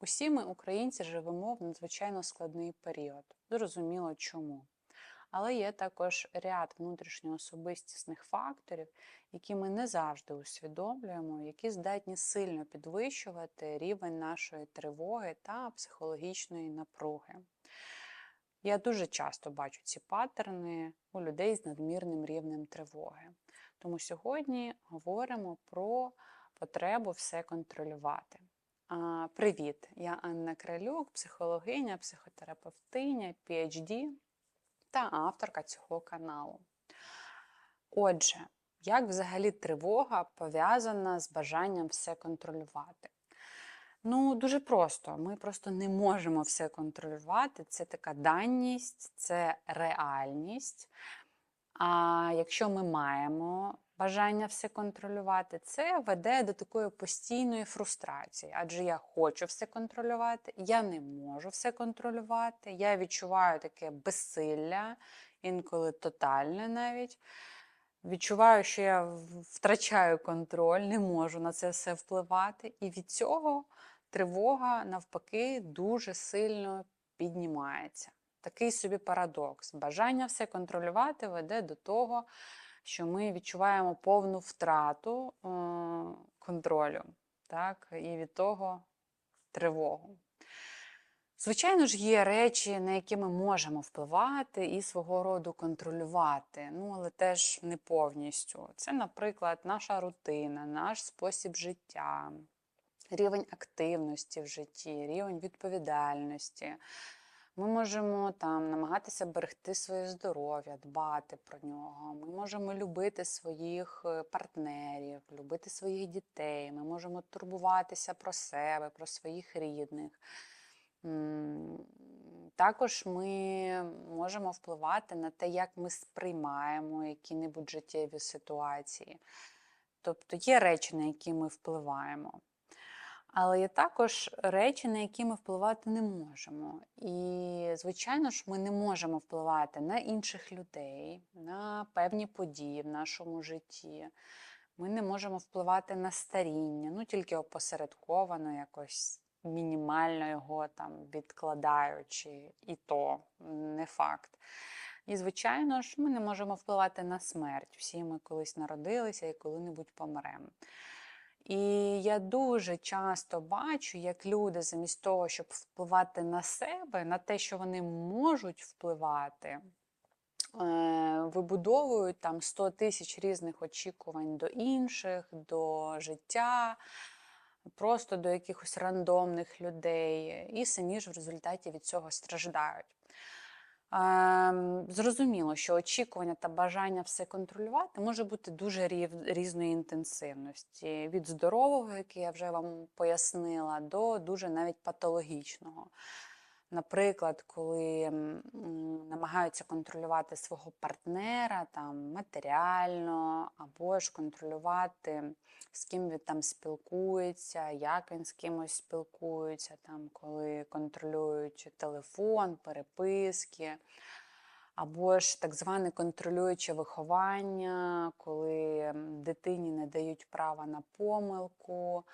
Усі ми, українці, живемо в надзвичайно складний період. Зрозуміло чому. Але є також ряд внутрішньоособистісних факторів, які ми не завжди усвідомлюємо, які здатні сильно підвищувати рівень нашої тривоги та психологічної напруги. Я дуже часто бачу ці паттерни у людей з надмірним рівнем тривоги. Тому сьогодні говоримо про потребу все контролювати. Привіт! Я Анна Кралюк, психологиня, психотерапевтиня, PhD та авторка цього каналу. Отже, як взагалі тривога пов'язана з бажанням все контролювати? Ну, дуже просто. Ми просто не можемо все контролювати. Це така даність, це реальність. А якщо ми маємо бажання все контролювати, це веде до такої постійної фрустрації. Адже я хочу все контролювати, я не можу все контролювати, я відчуваю таке безсилля, інколи тотальне навіть. Відчуваю, що я втрачаю контроль, не можу на це все впливати. І від цього тривога, навпаки, дуже сильно піднімається. Такий собі парадокс. Бажання все контролювати веде до того, що ми відчуваємо повну втрату е, контролю, так, і від того тривогу. Звичайно ж, є речі, на які ми можемо впливати і свого роду контролювати, ну, але теж не повністю. Це, наприклад, наша рутина, наш спосіб життя, рівень активності в житті, рівень відповідальності. Ми можемо там намагатися берегти своє здоров'я, дбати про нього. Ми можемо любити своїх е, партнерів, любити своїх дітей. Ми можемо турбуватися про себе, про своїх рідних. Також ми можемо впливати на те, як ми сприймаємо які-небудь життєві ситуації. Тобто є речі, на які ми впливаємо. Але є також речі, на які ми впливати не можемо. І, звичайно ж, ми не можемо впливати на інших людей, на певні події в нашому житті. Ми не можемо впливати на старіння, ну тільки опосередковано, якось мінімально його там відкладаючи, і то не факт. І, звичайно ж, ми не можемо впливати на смерть. Всі ми колись народилися і коли-небудь помремо. І я дуже часто бачу, як люди, замість того, щоб впливати на себе, на те, що вони можуть впливати, е, вибудовують там 100 тисяч різних очікувань до інших, до життя, просто до якихось рандомних людей, і самі ж в результаті від цього страждають. Ем, зрозуміло, що очікування та бажання все контролювати може бути дуже різної інтенсивності, від здорового, який я вже вам пояснила, до дуже навіть патологічного. Наприклад, коли намагаються контролювати свого партнера там, матеріально, або ж контролювати, з ким він там спілкується, як він з кимось спілкується, там, коли контролюють телефон, переписки, або ж так зване контролююче виховання, коли дитині не дають права на помилку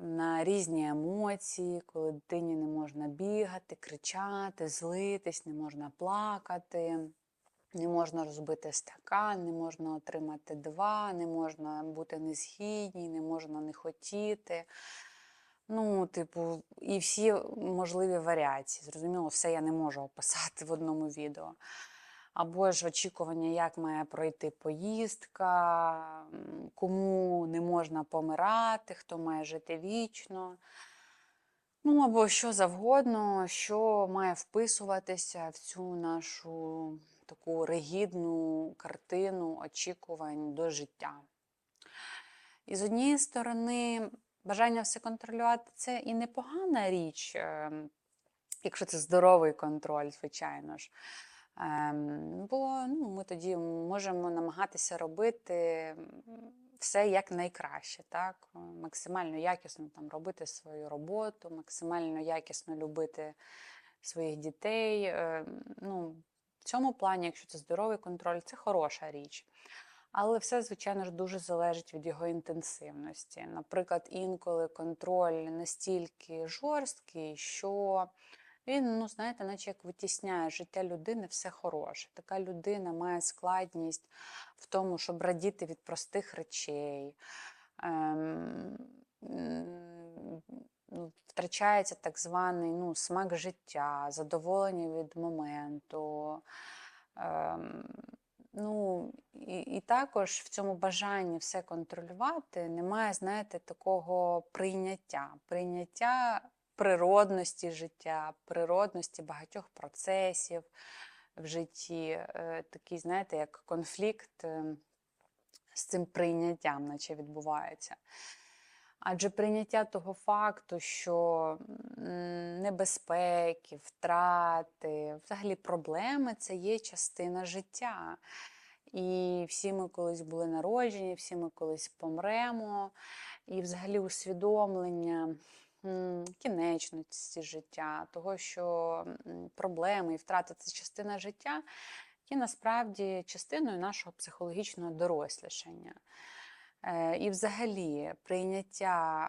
на різні емоції, коли дитині не можна бігати, кричати, злитись, не можна плакати, не можна розбити стакан, не можна отримати два, не можна бути незгідній, не можна не хотіти. Ну, типу, і всі можливі варіації. Зрозуміло, все я не можу описати в одному відео або ж очікування, як має пройти поїздка, кому не можна помирати, хто має жити вічно. Ну, або що завгодно, що має вписуватися в цю нашу таку ригідну картину очікувань до життя. І з однієї сторони, бажання все контролювати це і непогана річ, ем, якщо це здоровий контроль, звичайно ж. Ем, бо ну, ми тоді можемо намагатися робити все як найкраще, так? максимально якісно там, робити свою роботу, максимально якісно любити своїх дітей. Ем, ну, В цьому плані, якщо це здоровий контроль, це хороша річ. Але все, звичайно ж, дуже залежить від його інтенсивності. Наприклад, інколи контроль настільки жорсткий, що він, ну знаєте, наче як витісняє життя людини все хороше. Така людина має складність в тому, щоб радіти від простих речей. Ем, ну, Втрачається так званий ну, смак життя, задоволення від моменту. Ем, ну, і, і також в цьому бажанні все контролювати немає, знаєте, такого прийняття, прийняття природності життя, природності багатьох процесів в житті. Е, Такий, знаєте, як конфлікт е, з цим прийняттям, наче відбувається. Адже прийняття того факту, що небезпеки, втрати, взагалі проблеми це є частина життя. І всі ми колись були народжені, всі ми колись помремо. І взагалі усвідомлення кінечності життя, того, що проблеми і втрати це частина життя, є насправді частиною нашого психологічного дорослішання. Е, І взагалі прийняття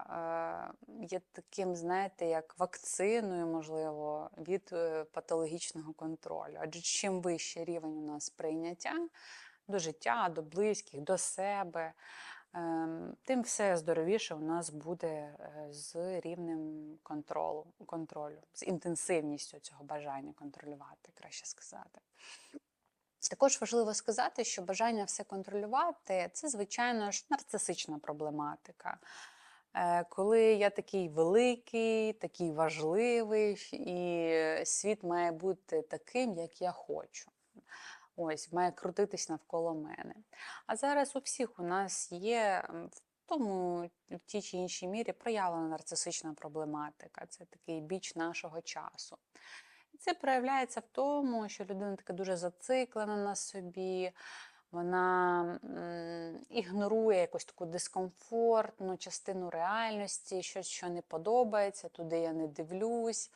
е, є таким, знаєте, як вакциною, можливо, від е, патологічного контролю. Адже чим вищий рівень у нас прийняття до життя, до близьких, до себе, тим все здоровіше у нас буде е, з рівнем контролу, контролю, з інтенсивністю цього бажання контролювати, краще сказати. Також важливо сказати, що бажання все контролювати це, звичайно ж, нарцисична проблематика. Е, Коли я такий великий, такий важливий, і світ має бути таким, як я хочу. Ось, має крутитись навколо мене. А зараз у всіх у нас є в тому, в тій чи іншій мірі проявлена нарцисична проблематика. Це такий біч нашого часу. Це проявляється в тому, що людина така дуже зациклена на собі, вона ігнорує якусь таку дискомфортну частину реальності, щось, що не подобається, туди я не дивлюсь,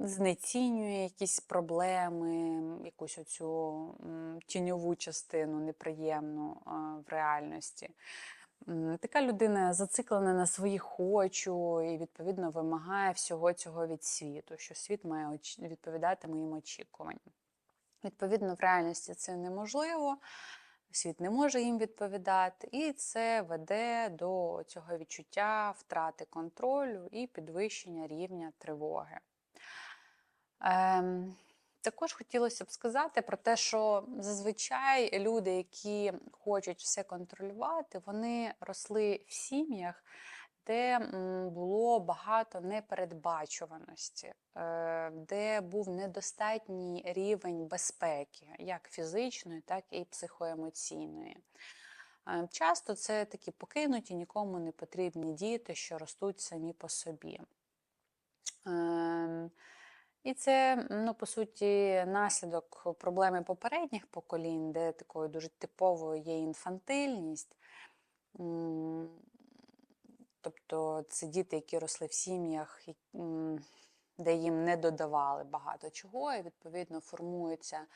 знецінює якісь проблеми, якусь оцю тіньову частину неприємну в реальності. Така людина зациклена на свої хочу і, відповідно, вимагає всього цього від світу, що світ має відповідати моїм очікуванням. Відповідно, в реальності це неможливо, світ не може їм відповідати, і це веде до цього відчуття втрати контролю і підвищення рівня тривоги. Ем, також хотілося б сказати про те, що зазвичай люди, які хочуть все контролювати, вони росли в сім'ях, де було багато непередбачуваності, е, де був недостатній рівень безпеки, як фізичної, так і психоемоційної. Е, Часто це такі покинуті, нікому не потрібні діти, що ростуть самі по собі. Ем, І це, ну, по суті, наслідок проблеми попередніх поколінь, де такою дуже типовою є інфантильність. Тобто це діти, які росли в сім'ях, де їм не додавали багато чого, і відповідно формується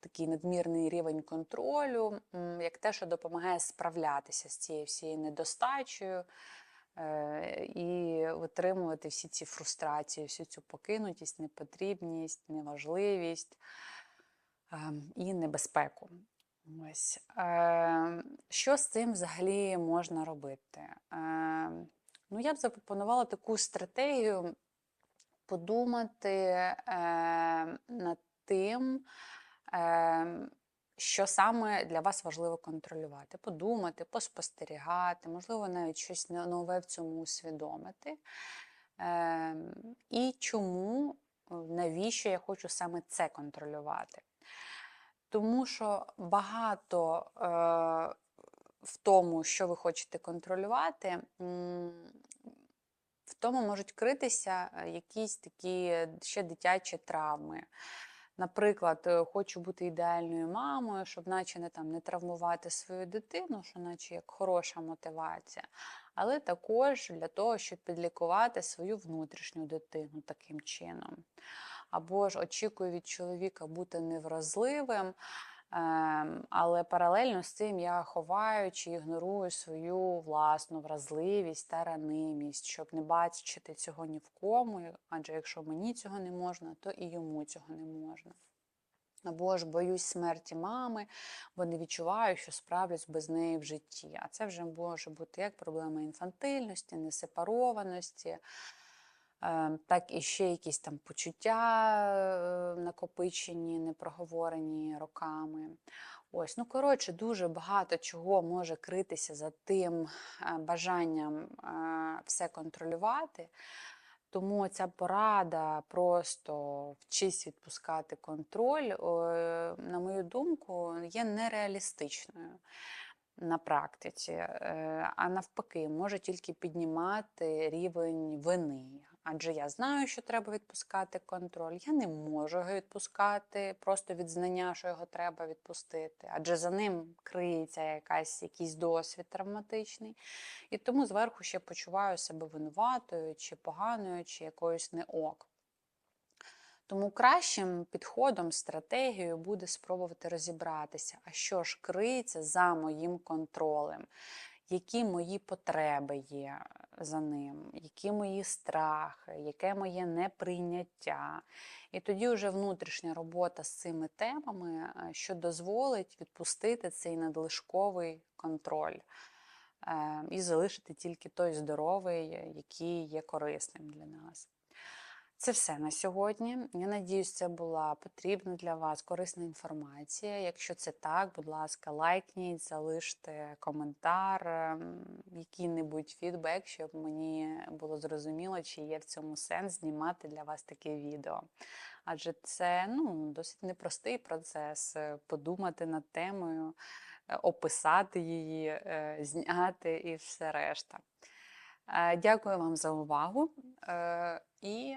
такий надмірний рівень контролю, як те, що допомагає справлятися з цією всією недостачею е, і витримувати всі ці фрустрації, всю цю покинутість, непотрібність, неважливість ем, і небезпеку. Ось. Е, що з цим взагалі можна робити? Е, ну, я б запропонувала таку стратегію подумати е, над тим, що саме для вас важливо контролювати. Подумати, поспостерігати, можливо, навіть щось нове в цьому усвідомити. І чому, навіщо я хочу саме це контролювати? Тому що багато е, в тому, що ви хочете контролювати, в тому можуть критися е, якісь такі ще дитячі травми. Наприклад, е, хочу бути ідеальною мамою, щоб наче не там не травмувати свою дитину, що наче як хороша мотивація, але також для того, щоб підлікувати свою внутрішню дитину таким чином. Або ж очікую від чоловіка бути невразливим, Ем, Але паралельно з цим я ховаю чи ігнорую свою власну вразливість та ранимість, щоб не бачити цього ні в кому, адже якщо мені цього не можна, то і йому цього не можна. Або ж боюсь смерті мами, бо не відчуваю, що справлюсь без неї в житті. А це вже може бути як проблема інфантильності, несепарованості, так і ще якісь там почуття е, накопичені, непроговорені роками. Ось, ну коротше, дуже багато чого може критися за тим е, бажанням е, все контролювати. Тому ця порада просто вчись відпускати контроль, на мою думку, є нереалістичною на практиці, е, а навпаки, може тільки піднімати рівень вини. Адже я знаю, що треба відпускати контроль. Я не можу його відпускати просто від знання, що його треба відпустити. Адже за ним криється якась, якийсь досвід травматичний. І тому зверху ще почуваю себе винуватою, чи поганою, чи якоюсь не ок. Тому кращим підходом, стратегією буде спробувати розібратися, а що ж криється за моїм контролем, які мої потреби є за ним, які мої страхи, яке моє неприйняття. І тоді вже внутрішня робота з цими темами, е, що дозволить відпустити цей надлишковий контроль. е, І залишити тільки той здоровий, який є корисним для нас. Це все на сьогодні. Я надіюсь, це була потрібна для вас корисна інформація. Якщо це так, будь ласка, лайкніть, залиште коментар, ем, який-небудь фідбек, щоб мені було зрозуміло, чи є в цьому сенс знімати для вас таке відео. Адже це ну, досить непростий процес е, подумати над темою, е, описати її, е, зняти і все решта. Дякую вам за увагу і